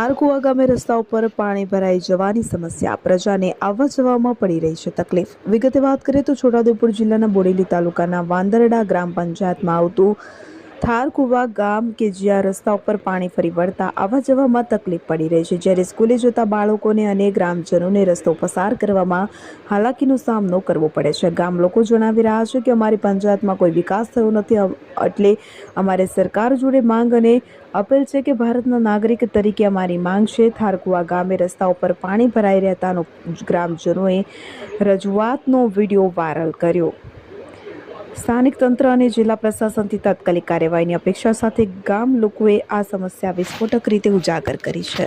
થારકુવા ગામે રસ્તા ઉપર પાણી ભરાઈ જવાની સમસ્યા. પ્રજાને આવવા જવામાં પડી રહી છે તકલીફ. વિગતે વાત કરીએ તો છોટાઉદેપુર જિલ્લાના બોડેલી તાલુકાના વાંદરડા ગ્રામ પંચાયતમાં આવતું થારકુવા ગામ કે જ્યાં રસ્તા ઉપર પાણી ફરી વળતા આવવા જવામાં તકલીફ પડી રહી છે. જ્યારે સ્કૂલે જતા બાળકોને અને ગ્રામજનોને રસ્તો પસાર કરવામાં હાલાકીનો સામનો કરવો પડે છે. ગામ લોકો જણાવી રહ્યા છે કે અમારી પંચાયતમાં કોઈ વિકાસ થયો નથી એટલે અમારે સરકાર જોડે માંગ અને અપીલ છે કે ભારતના નાગરિક તરીકે અમારી માંગ છે. થારકુવા ગામે રસ્તા ઉપર પાણી ભરાઈ રહેતાનો ગ્રામજનોએ રજૂઆતનો વીડિયો વાયરલ કર્યો. સ્થાનિક તંત્ર અને જિલ્લા પ્રશાસનથી તાત્કાલિક કાર્યવાહીની અપેક્ષા સાથે ગામ લોકોએ આ સમસ્યા વિસ્ફોટક રીતે ઉજાગર કરી છે.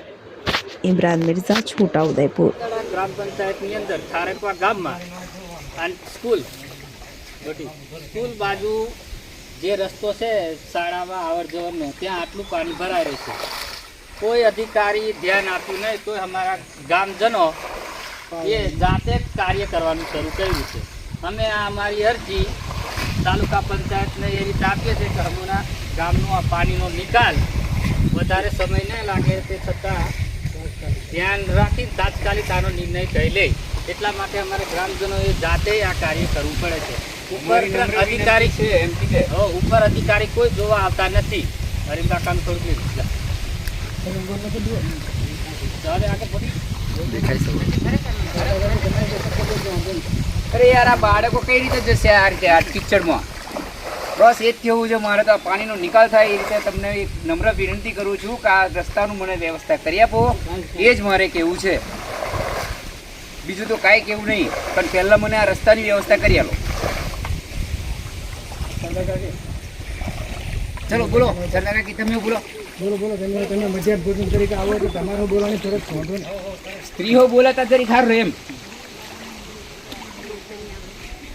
ઇમરાન મિર્ઝા, છોટા ઉદયપુર. ગ્રામ પંચાયતની અંદર થારેકવા ગામમાં સ્કૂલ સ્કૂલ બાજુ જે રસ્તો છે, શાળામાં આવર જવરનો ત્યાં આટલું પાણી ભરાઈ રહ્યું છે. કોઈ અધિકારી ધ્યાન આપ્યું નહીં તો અમારા ગામજનો એ જાતે કાર્ય કરવાનું શરૂ કર્યું છે. અમે આ અમારી અરજી તાલુકા પંચાયતને એ તાકીએ છીએ કે હમણાં ગામનો આ પાણીનો નિકાલ વધારે સમય ન લાગે તે છતાં ધ્યાન રાખી તાત્કાલિક આનો નિર્ણય કરી લે. એટલા માટે અમારે ગ્રામજનોએ જાતે આ કાર્ય કરવું પડે છે. ઉપર અધિકારી છે એમ કે ઉપર અધિકારી કોઈ જોવા આવતા નથી. હરીમ કાકાનું થોડું. ચાલે આગળ વધી. અરે યાર આ બાળકો કઈ રીતે જશે આ રીતે આ કિચડમાં? બસ એ જ કહેવું છે મારે તો આ પાણીનો નિકાલ થાય એ રીતે તમને એક નમ્ર વિનંતી કરું છું કે આ રસ્તાનું મને વ્યવસ્થા કરી આપો. એ જ મારે કહેવું છે. બીજું તો કાંઈ કહેવું નહીં પણ પહેલાં મને આ રસ્તાની વ્યવસ્થા કરી આપો ચલો બોલો સરદાર કાકી તમે બોલો. બોલો બોલો તમે તમે મધ્યાહન ભોજન તરીકે આવો તો તમારો બોલવાની ફરજ સ્ત્રીઓ બોલાતા તરીકે સારું એમ.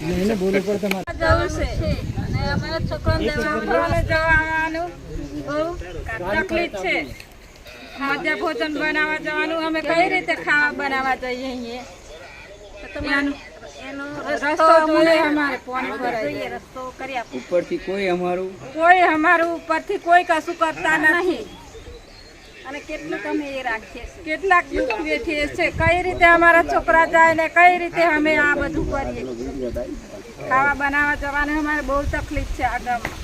એને બોલવું પડે તમારે. જવું છે. અને અમારા છોકરાને છોકરાને જવાનું. બહુ તકલીફ છે. ખાદ્ય ભોજન બનાવવા જવાનું. અમે કઈ રીતે ખાવા બનાવવા જઈએ અહીંયા? તો તમે એનો રસ્તો જોઈએ અમારે પાણી ભરાય રસ્તો કરી આપો. ઉપરથી કોઈ અમારું કોઈ અમારું ઉપરથી કોઈ કશું કરતા નથી. અને કેટલું તમે એ રાખીએ કેટલાક દુઃખ વેઠીએ કઈ રીતે અમારા છોકરા જાય ને કઈ રીતે અમે આ બધું કરીએ? ખાવા બનાવવા જવાની અમારે બહુ તકલીફ છે આ ગામમાં